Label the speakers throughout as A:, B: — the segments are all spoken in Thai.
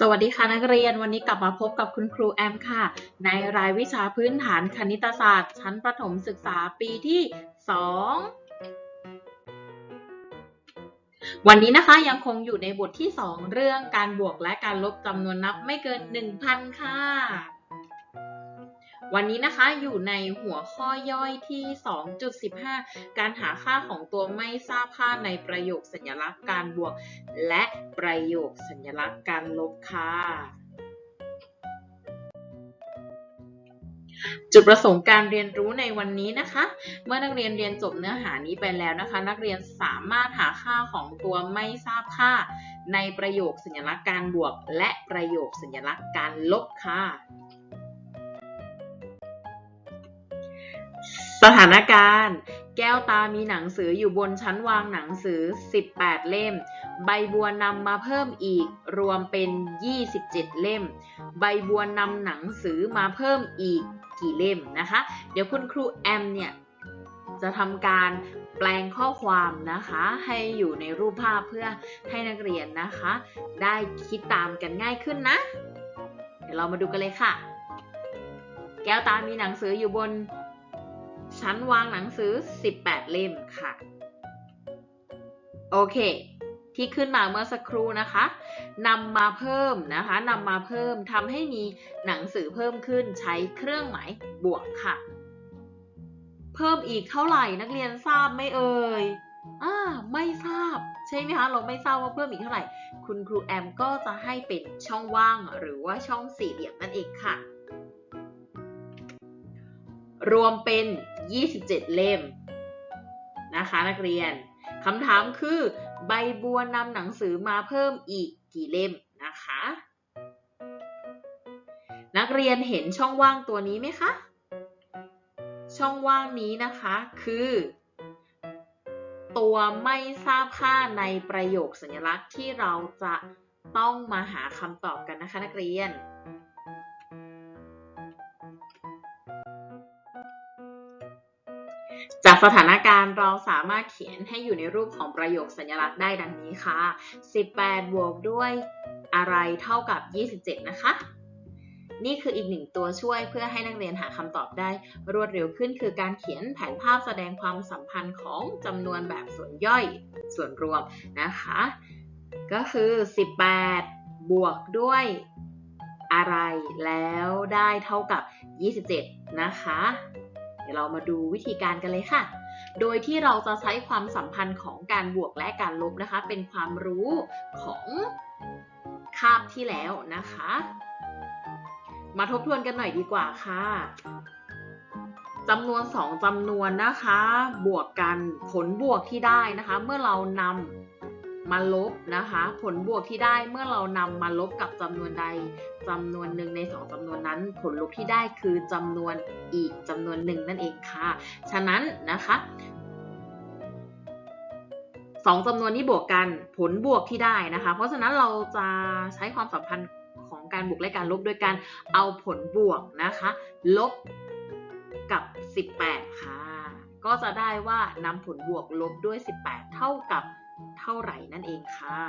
A: สวัสดีค่ะนักเรียนวันนี้กลับมาพบกับคุณครูแอมค่ะ ในรายวิชาพื้นฐานคณิตศาสตร์ ชั้นประถมศึกษาปีที่ 2 วันนี้นะคะยังคงอยู่ในบทที่ 2 เรื่องการบวกและการลบจำนวนนับไม่เกิน 1,000 ค่ะ วันนี้นะคะอยู่ในหัวข้อย่อยที่ 2.15 การหาค่าของตัวไม่ทราบค่าในประโยคสัญลักษณ์การบวก และประโยคสัญลักษณ์การลบค่ะจุดประสงค์การเรียนรู้ในวันนี้นะคะ เมื่อนักเรียนเรียนจบเนื้อหานี้ไปแล้วนะคะ นักเรียนสามารถหาค่าของตัวไม่ทราบค่า ในประโยคสัญลักษณ์การบวก และประโยคสัญลักษณ์การลบค่ะ สถานการณ์ แก้วตามีหนังสืออยู่บนชั้นวางหนังสือ 18 เล่ม ใบบัวนำมาเพิ่มอีกรวมเป็น 27 เล่ม ใบบัวนำหนังสือมาเพิ่มอีกกี่เล่มนะคะ เดี๋ยวคุณครูแอมเนี่ยจะทำการแปลงข้อความนะคะให้อยู่ในรูปภาพเพื่อให้นักเรียนนะคะ ได้คิดตามกันง่ายขึ้นนะ เดี๋ยวเรามาดูกันเลยค่ะ แก้วตามีหนังสืออยู่บน ชั้นวางหนังสือ 18 เล่มค่ะ โอเค ที่ขึ้นมาเมื่อสักครู่นะคะนำมาเพิ่มนะคะนำมาเพิ่มทำให้มีหนังสือเพิ่มขึ้นใช้เครื่องหมายบวกค่ะ เพิ่มอีกเท่าไหร่นักเรียนทราบไหมเอ่ยอ่าไม่ทราบใช่ไหมคะ เราไม่ทราบว่าเพิ่มอีกเท่าไหร่ คุณครูแอมก็จะให้เป็นช่องว่างหรือว่าช่องสี่เหลี่ยมนั่นเองค่ะ รวมเป็น 27 เล่มนะคะนักเรียนคำถามคือใบบัวนำหนังสือมาเพิ่มอีกกี่เล่มนะคะ นักเรียนเห็นช่องว่างตัวนี้ไหมคะ ช่องว่างนี้นะคะคือ ตัวไม่ทราบค่าในประโยคสัญลักษณ์ที่เราจะต้องมาหาคำตอบกันนะคะนักเรียน จากสถานการณ์เราสามารถเขียนให้อยู่ในรูปของประโยคสัญลักษณ์ได้ดังนี้ค่ะ 18 บวกด้วยอะไรเท่ากับ 27 นะคะ นี่คืออีกหนึ่งตัวช่วยเพื่อให้นักเรียนหาคำตอบได้รวดเร็วขึ้น คือการเขียนแผนภาพแสดงความสัมพันธ์ของจำนวนแบบส่วนย่อยส่วนรวมนะคะ ก็คือ 18 บวกด้วยอะไรแล้วได้เท่ากับ 27 นะคะ เดี๋ยวเรามาดูวิธีการกันเลยค่ะ โดยที่เราจะใช้ความสัมพันธ์ของการบวกและการลบนะคะ เป็นความรู้ของคาบที่แล้วนะคะ มาทบทวนกันหน่อยดีกว่าค่ะจำนวน 2จำนวนนะคะ บวกกันผลบวกที่ได้นะคะ เมื่อเรานำ มาลบนะคะ ผลบวกที่ได้เมื่อเรานำมาลบกับจำนวนใดจำนวนหนึ่งใน 2จำนวนนั้น ผลลบที่ได้คือจำนวนอีกจำนวนหนึ่งนั่นเองค่ะ ฉะนั้นนะคะสองจำนวนนี้บวกกันผลบวกที่ได้นะคะ เพราะฉะนั้นเราจะใช้ความสัมพันธ์ของการบวกและการลบโดยการเอาผลบวกนะคะ ลบกับ 18 ค่ะ ก็จะได้ว่านำผลบวกลบด้วย 18 เท่ากับ ท่าไหร่นั่นเองค่ะ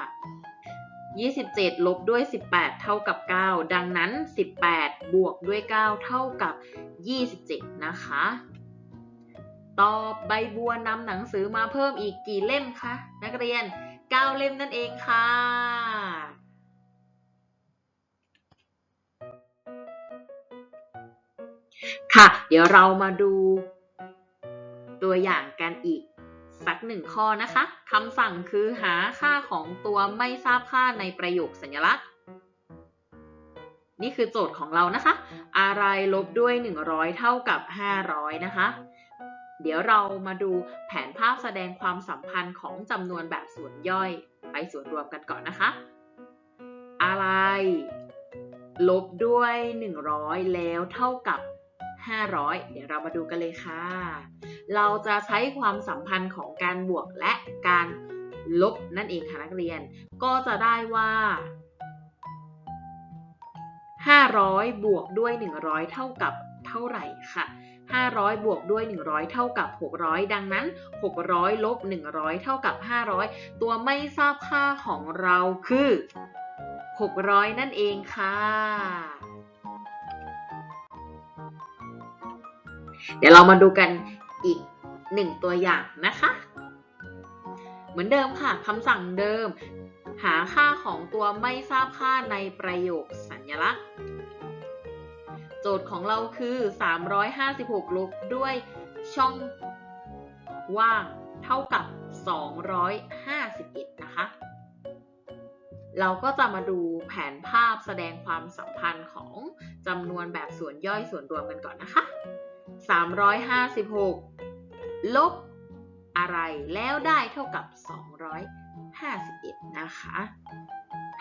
A: 27 ลบด้วย 18 เท่ากับ 9 ดังนั้น 18 บวกด้วย 9 เท่ากับ 27 นะคะ ตอบใบบัวนำหนังสือมาเพิ่มอีกกี่เล่มคะนักเรียน 9 เล่มนั่นเองค่ะ ค่ะ เดี๋ยวเรามาดูตัวอย่างกันอีก สักหนึ่งข้อนะคะคำสั่งคือหาค่าของตัวไม่ทราบค่าในประโยคสัญลักษณ์ นี่คือโจทย์ของเรานะคะ อะไรลบด้วย 100 เท่ากับ 500 นะคะ เดี๋ยวเรามาดูแผนภาพแสดงความสัมพันธ์ของจำนวนแบบส่วนย่อย ไปส่วนรวมกันก่อนนะคะ อะไร ลบด้วย 100 แล้วเท่ากับ 500 เดี๋ยวเรามาดูกันเลยค่ะ เราจะใช้ความสัมพันธ์ของการบวกและการลบนั่นเองค่ะนักเรียน ก็จะได้ว่า 500 บวกด้วย 100 เท่ากับเท่าไหร่ค่ะ 500 บวกด้วย 100 เท่ากับ 600 ดังนั้น 600 ลบ 100 เท่ากับ 500 ตัวไม่ทราบค่าของเราคือ 600 นั่นเองค่ะ เดี๋ยวเรามาดูกัน อีกหนึ่งตัวอย่างนะคะ เหมือนเดิมค่ะคำสั่งเดิม หาค่าของตัวไม่ทราบค่าในประโยคสัญลักษณ์ โจทย์ของเราคือ 356 ลบด้วยช่องว่างเท่ากับ 251 นะคะ เราก็จะมาดูแผนภาพแสดงความสัมพันธ์ของจำนวนแบบส่วนย่อยส่วนรวมกันก่อนนะคะ 356 ลบอะไรแล้วได้เท่ากับ 251 นะคะ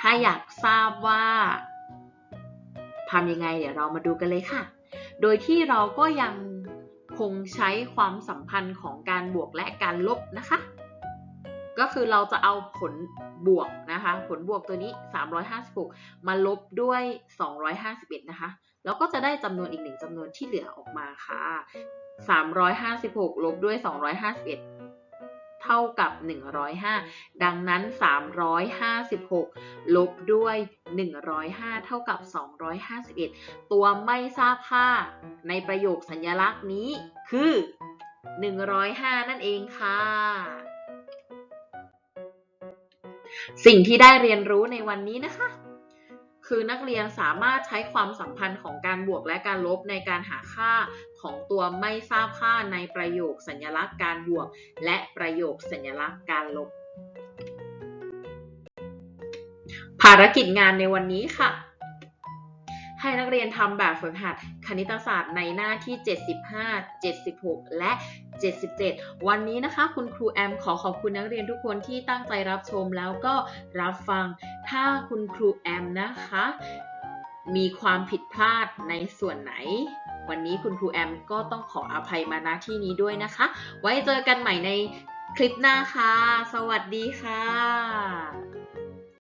A: ถ้าอยากทราบว่าทำยังไงเดี๋ยวเรามาดูกันเลยค่ะ โดยที่เราก็ยังคงใช้ความสัมพันธ์ของการบวกและการลบนะคะ ก็คือเราจะเอาผลบวกนะคะ ผลบวกตัวนี้ 356 มาลบด้วย 251 นะคะ แล้วก็จะได้จำนวนอีกหนึ่งจำนวนที่เหลือออกมาค่ะ 356 ลบด้วย 251 เท่ากับ 105 ดังนั้น 356 ลบด้วย 105 เท่ากับ 251 ตัวไม่ทราบค่าในประโยคสัญลักษณ์นี้คือ 105 นั่นเองค่ะสิ่งที่ได้เรียนรู้ในวันนี้นะคะ คือนักเรียนสามารถใช้ความสัมพันธ์ของการบวกและการลบในการหาค่าของตัวไม่ทราบค่าในประโยคสัญลักษณ์การบวก และประโยคสัญลักษณ์การลบ ภารกิจงานในวันนี้ค่ะ ให้นักเรียนทำแบบฝึกหัดคณิตศาสตร์ในหน้าที่ 75 76 และ 77 วันนี้นะคะ คุณครูแอมขอขอบคุณนักเรียนทุกคนที่ตั้งใจรับชมแล้วก็รับฟัง ถ้าคุณครูแอมนะคะ มีความผิดพลาดในส่วนไหน วันนี้คุณครูแอมก็ต้องขออภัยมาณที่นี้ด้วยนะคะ ไว้เจอกันใหม่ในคลิปหน้าค่ะ สวัสดีค่ะ